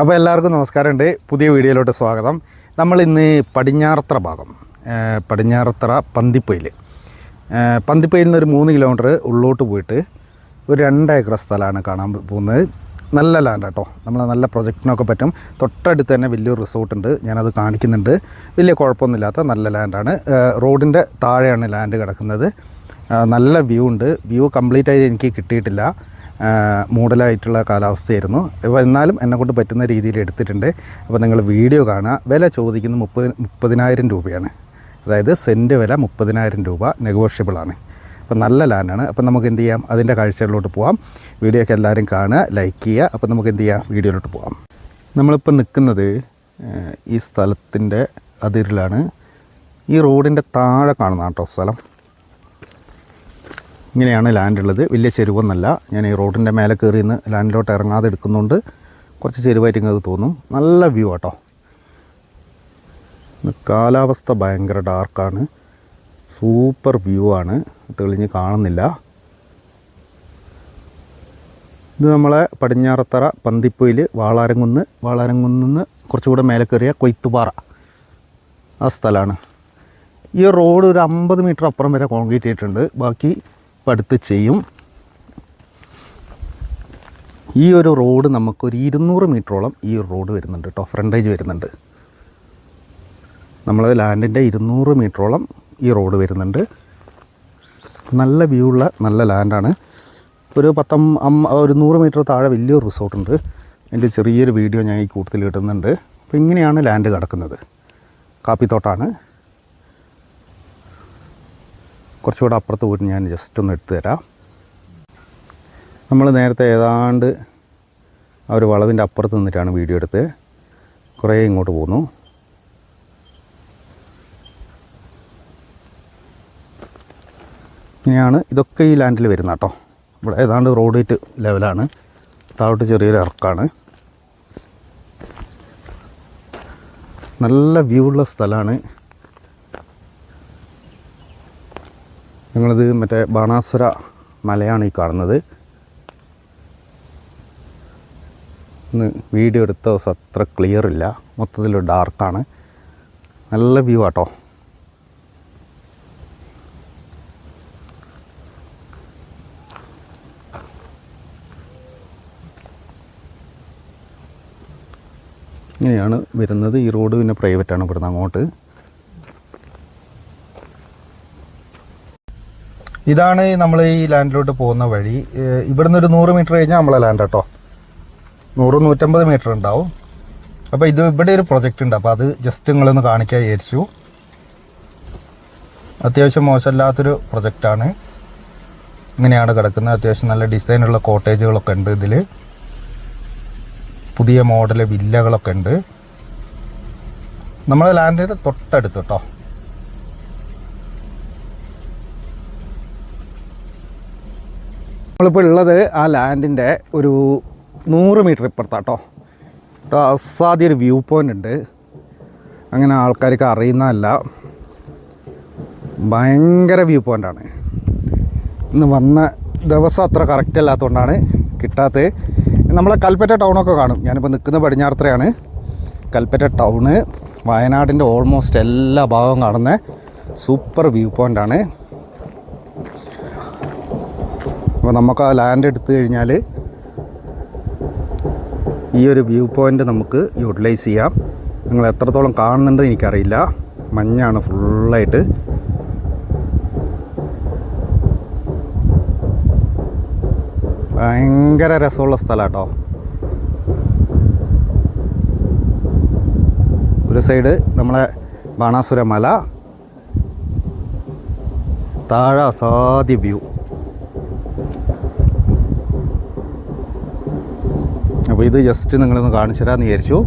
അപ്പോൾ എല്ലാവർക്കും നമസ്കാരമുണ്ട്. പുതിയ വീഡിയോയിലോട്ട് സ്വാഗതം. നമ്മൾ ഇന്ന് പടിഞ്ഞാറത്ര ഭാഗം പടിഞ്ഞാറത്ര പന്തിപ്പൊയിൽ. പന്തിപ്പൊയിൽ നിന്ന് ഒരു മൂന്ന് കിലോമീറ്റർ ഉള്ളോട്ട് പോയിട്ട് ഒരു രണ്ട് ഏക്കർ സ്ഥലമാണ് കാണാൻ പോകുന്നത്. നല്ല ലാൻഡ് കേട്ടോ നമ്മൾ നല്ല പ്രൊജക്റ്റിനൊക്കെ പറ്റും. തൊട്ടടുത്ത് തന്നെ വലിയൊരു റിസോർട്ടുണ്ട് ഞാനത് കാണിക്കുന്നുണ്ട്. വലിയ കുഴപ്പമൊന്നുമില്ലാത്ത നല്ല ലാൻഡാണ് റോഡിന്റെ താഴെയാണ് ലാൻഡ് കിടക്കുന്നത്. നല്ല വ്യൂ ഉണ്ട്. വ്യൂ കംപ്ലീറ്റ് ആയി എനിക്ക് കിട്ടിയിട്ടില്ല. മൂടലായിട്ടുള്ള കാലാവസ്ഥയായിരുന്നു. അപ്പോൾ എന്നാലും എന്നെക്കൊണ്ട് പറ്റുന്ന രീതിയിൽ എടുത്തിട്ടുണ്ട്. അപ്പോൾ നിങ്ങൾ വീഡിയോ കാണുക. വില ചോദിക്കുന്നത് മുപ്പത് മുപ്പതിനായിരം രൂപയാണ്. അതായത് സെന്റ് വില മുപ്പതിനായിരം രൂപ നെഗോഷ്യബിളാണ്. അപ്പോൾ നല്ല ലാൻഡാണ്. അപ്പോൾ നമുക്ക് എന്ത് ചെയ്യാം? അതിന്റെ കാഴ്ചകളിലോട്ട് പോകാം വീഡിയോ ഒക്കെ എല്ലാവരും കാണുക ലൈക്ക് ചെയ്യുക. അപ്പോൾ നമുക്ക് എന്ത് ചെയ്യാം? വീഡിയോയിലോട്ട് പോകാം നമ്മളിപ്പോൾ നിൽക്കുന്നത് ഈ സ്ഥലത്തിന്റെ അതിരിലാണ്. ഈ റോഡിന്റെ താഴെ കാണുന്ന കേട്ടോ സ്ഥലം. ഇങ്ങനെയാണ് ലാൻഡ് ഉള്ളത്. വലിയ ചെരുവെന്നല്ല. ഞാൻ ഈ റോഡിന്റെ മേലെ കയറി നിന്ന് ലാൻഡിലോട്ട് ഇറങ്ങാതെ എടുക്കുന്നുണ്ട് കുറച്ച് ചെരുവായിട്ട് ഇങ്ങനെ തോന്നും. നല്ല വ്യൂ ആട്ടോ. കാലാവസ്ഥ ഭയങ്കര ഡാർക്കാണ് സൂപ്പർ വ്യൂ ആണ്. തെളിഞ്ഞ് കാണുന്നില്ല. ഇത് നമ്മളെ പടിഞ്ഞാറത്തറ പന്തിപ്പൊയിൽ വാളാരംകുന്ന് വാളാരംകുന്ന് നിന്ന് കുറച്ചുകൂടെ മേലെ കയറിയ കൊയ്ത്തുപാറ. ആ സ്ഥലമാണ് ഈ റോഡ് ഒരു അമ്പത് മീറ്റർ അപ്പുറം വരെ കോൺക്രീറ്റ് ചെയ്തിട്ടുണ്ട് ബാക്കി ഇപ്പം അടുത്ത് ചെയ്യും. ഈ ഒരു റോഡ് നമുക്കൊരു ഇരുന്നൂറ് മീറ്ററോളം ഈ ഒരു റോഡ് വരുന്നുണ്ട് കേട്ടോ ഫ്രണ്ടേജ് വരുന്നുണ്ട്. നമ്മളത് ലാൻഡിന്റെ ഇരുന്നൂറ് മീറ്ററോളം ഈ റോഡ് വരുന്നുണ്ട്. നല്ല വ്യൂ ഉള്ള നല്ല ലാൻഡാണ് ഒരു പത്തം ഒരു നൂറ് മീറ്റർ താഴെ വലിയൊരു റിസോർട്ടുണ്ട് എന്റെ ചെറിയൊരു വീഡിയോ ഞാൻ ഈ കൂട്ടത്തിൽ ഇടുന്നുണ്ട്. അപ്പോൾ ഇങ്ങനെയാണ് ലാൻഡ് കിടക്കുന്നത്. കാപ്പിത്തോട്ടാണ്. കുറച്ചുകൂടെ അപ്പുറത്ത് പോയിട്ട് ഞാൻ ജസ്റ്റ് ഒന്ന് എടുത്തു തരാം. നമ്മൾ നേരത്തെ ഏതാണ്ട് ആ ഒരു വളവിന്റെ അപ്പുറത്ത് നിന്നിട്ടാണ് വീഡിയോ എടുത്ത് കുറേ ഇങ്ങോട്ട് പോന്നു ഇങ്ങനെയാണ് ഇതൊക്കെ ഈ ലാൻഡിൽ വരുന്ന കേട്ടോ. ഇവിടെ ഏതാണ്ട് റോഡ് ഇറ്റ് ലെവലാണ് താഴോട്ട് ചെറിയൊരു ഇറക്കാണ്. നല്ല വ്യൂ ഉള്ള സ്ഥലമാണ് ഞങ്ങളിത് മറ്റേ ബാണാസുര മലയാണ് ഈ കാണുന്നത്. ഇന്ന് വീഡിയോ എടുത്ത ദിവസം അത്ര ക്ലിയർ ഇല്ല. മൊത്തത്തിൽ ഡാർക്കാണ് നല്ല വ്യൂ ആട്ടോ. ഇങ്ങനെയാണ് വരുന്നത്. ഈ റോഡ് പിന്നെ പ്രൈവറ്റാണ് ഇവിടുന്ന് അങ്ങോട്ട്. ഇതാണ് നമ്മൾ ഈ ലാൻഡിലോട്ട് പോകുന്ന വഴി. ഇവിടുന്ന് ഒരു നൂറ് മീറ്റർ കഴിഞ്ഞാൽ നമ്മളെ ലാൻഡ് കേട്ടോ നൂറ് നൂറ്റമ്പത് മീറ്റർ ഉണ്ടാവും. അപ്പോൾ ഇത് ഇവിടെ ഒരു പ്രൊജക്റ്റ് ഉണ്ട്. അപ്പോൾ അത് ജസ്റ്റ് നിങ്ങളൊന്ന് കാണിക്കാൻ വിചാരിച്ചു. അത്യാവശ്യം മോശമില്ലാത്തൊരു പ്രൊജക്റ്റാണ് ഇങ്ങനെയാണ് കിടക്കുന്നത്. അത്യാവശ്യം നല്ല ഡിസൈനുള്ള കോട്ടേജുകളൊക്കെ ഉണ്ട് ഇതിൽ പുതിയ മോഡൽ വില്ലകളൊക്കെ ഉണ്ട്. നമ്മളെ ലാൻഡിന്റെ തൊട്ടടുത്ത് കേട്ടോ നമ്മളിപ്പോൾ ഉള്ളത് ആ ലാൻഡിന്റെ ഒരു നൂറ് മീറ്റർ ഇപ്പുറത്താട്ടോ. കേട്ടോ അസാധ്യ ഒരു വ്യൂ പോയിന്റ് ഉണ്ട്. അങ്ങനെ ആൾക്കാർക്ക് അറിയുന്നതല്ല. ഭയങ്കര വ്യൂ പോയിന്റാണ് ഇന്ന് വന്ന ദിവസം അത്ര കറക്റ്റ് അല്ലാത്തതുകൊണ്ടാണ് കിട്ടാത്തത്. നമ്മളെ കൽപ്പറ്റ ടൗണൊക്കെ കാണും. ഞാനിപ്പോൾ നിൽക്കുന്ന പടിഞ്ഞാറത്രയാണ് കൽപ്പറ്റ ടൗണ് വയനാടിന്റെ ഓൾമോസ്റ്റ് എല്ലാ ഭാഗവും കാണുന്ന സൂപ്പർ വ്യൂ പോയിന്റാണ് അപ്പോൾ നമുക്ക് ആ ലാൻഡ് എടുത്തു കഴിഞ്ഞാൽ ഈ ഒരു വ്യൂ പോയിന്റ് നമുക്ക് യൂട്ടിലൈസ് ചെയ്യാം. നിങ്ങൾ എത്രത്തോളം കാണുന്നുണ്ട് എനിക്കറിയില്ല. മഞ്ഞാണ് ഫുള്ളായിട്ട് ഭയങ്കര രസമുള്ള സ്ഥലം കേട്ടോ ഒരു സൈഡ് നമ്മളെ ബാണാസുര മല. താഴെ അസാധ്യ വ്യൂ അപ്പോൾ ഇത് ജസ്റ്റ് നിങ്ങളൊന്ന് കാണിച്ചു തരാമെന്ന് വിചാരിച്ചു.